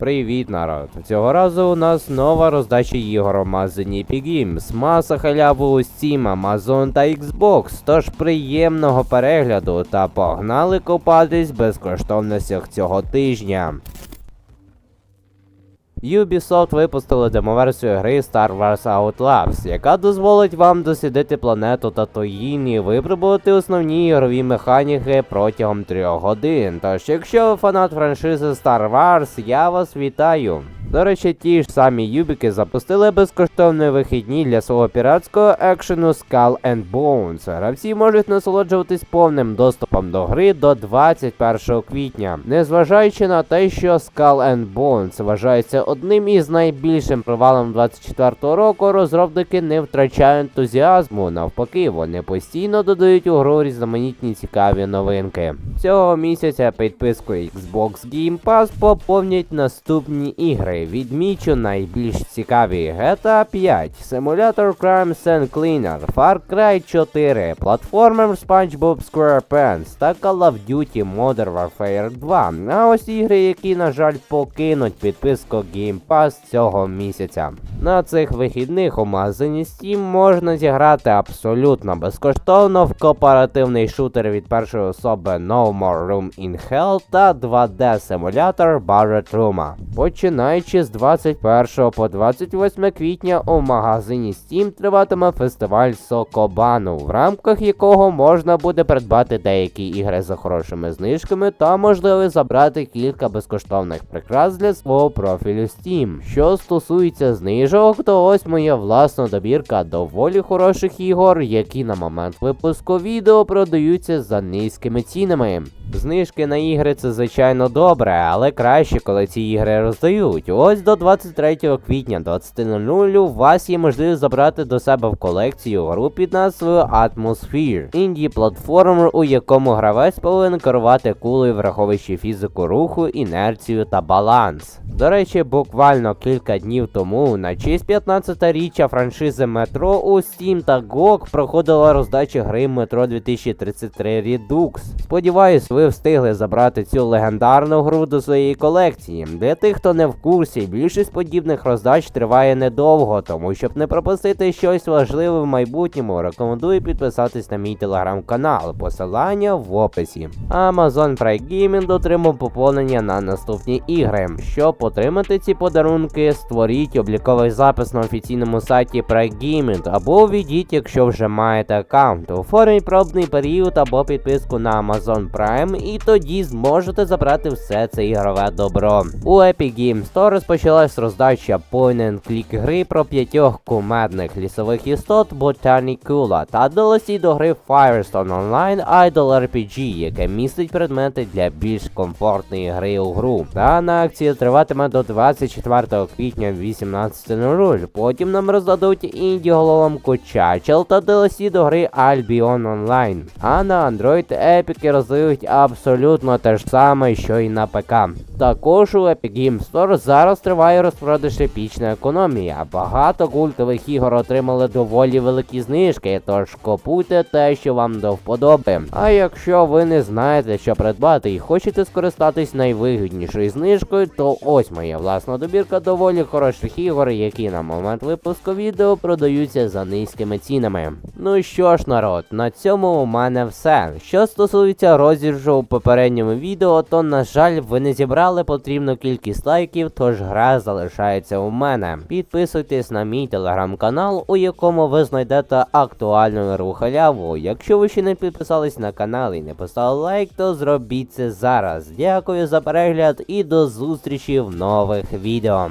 Привіт, народ! Цього разу у нас нова роздача ігор магазині Epic Games. Маса халяву у Steam, Amazon та Xbox. Тож приємного перегляду та погнали копатись безкоштовностях цього тижня. Ubisoft випустили демоверсію гри Star Wars Outlaws, яка дозволить вам дослідити планету Татуїн і випробувати основні ігрові механіки протягом трьох годин. Тож, якщо ви фанат франшизи Star Wars, я вас вітаю. До речі, ті ж самі Юбіки запустили безкоштовні вихідні для свого піратського екшену Skull and Bones. Гравці можуть насолоджуватись повним доступом до гри до 21 квітня. Незважаючи на те, що Skull and Bones вважається одним із найбільшим провалом 24 року, розробники не втрачають ентузіазму. Навпаки, вони постійно додають у гру різноманітні цікаві новинки. Цього місяця підписку Xbox Game Pass поповнять наступні ігри. Відмічу найбільш цікаві GTA 5, Simulator Crime Sand Cleaner, Far Cry 4, платформер SpongeBob SquarePants та Call of Duty Modern Warfare 2. А ось ігри, які, на жаль, покинуть підписку Game Pass цього місяця. На цих вихідних у магазині Steam можна зіграти абсолютно безкоштовно в кооперативний шутер від першої особи No More Room in Hell та 2D симулятор Barret Room. Починаючи з 21 по 28 квітня у магазині Steam триватиме фестиваль Сокобану, в рамках якого можна буде придбати деякі ігри за хорошими знижками та можливо забрати кілька безкоштовних прикрас для свого профілю Steam. Що стосується знижок, то ось моя власна добірка доволі хороших ігор, які на момент випуску відео продаються за низькими цінами. Знижки на ігри це звичайно добре, але краще, коли ці ігри роздають. Ось до 23 квітня 20.00 у вас є можливість забрати до себе в колекцію гру під назвою Atmosphere. Інді платформер, у якому гравець повинен керувати кулею, враховуючи фізику руху, інерцію та баланс. До речі, буквально кілька днів тому на честь 15-річчя франшизи Метро у Steam та GOG проходила роздача гри Метро 2033 Redux. Сподіваюсь, ви встигли забрати цю легендарну гру до своєї колекції. Для тих, хто не в курсі, більшість подібних роздач триває недовго, тому щоб не пропустити щось важливе в майбутньому, рекомендую підписатись на мій телеграм-канал, посилання в описі. Amazon Prime Gaming отримав поповнення на наступні ігри. Щоб отримати ці подарунки, створіть обліковий запис на офіційному сайті Prime Gaming або введіть, якщо вже маєте аккаунт. Оформіть пробний період або підписку на Amazon Prime, і тоді зможете забрати все це ігрове добро. У Epic Games Store розпочалась роздача point and click гри про п'ятьох кумедних лісових істот Botanicula та DLC до гри Firestone Online Idol RPG, яке містить предмети для більш комфортної гри у гру. Дана акція триватиме до 24 квітня в 18.00. Потім нам роздадуть інді головоломку Чачел та DLC до гри Albion Online. А на Android епіки роздають абсолютно те ж саме, що й на ПК. Також у Epic Games Store зараз триває розпродаж епічна економія. Багато культових ігор отримали доволі великі знижки, тож купуйте те, що вам до вподоби. А якщо ви не знаєте, що придбати і хочете скористатись найвигіднішою знижкою, то ось моя власна добірка доволі хороших ігор, які на момент випуску відео продаються за низькими цінами. Ну що ж, народ, на цьому у мене все. Що стосується розіграшу у попередньому відео, то на жаль, ви не зібрали потрібну кількість лайків, тож гра залишається у мене. Підписуйтесь на мій телеграм-канал, у якому ви знайдете актуальну гру халяву. Якщо ви ще не підписались на канал і не поставили лайк, то зробіть це зараз. Дякую за перегляд і до зустрічі в нових відео.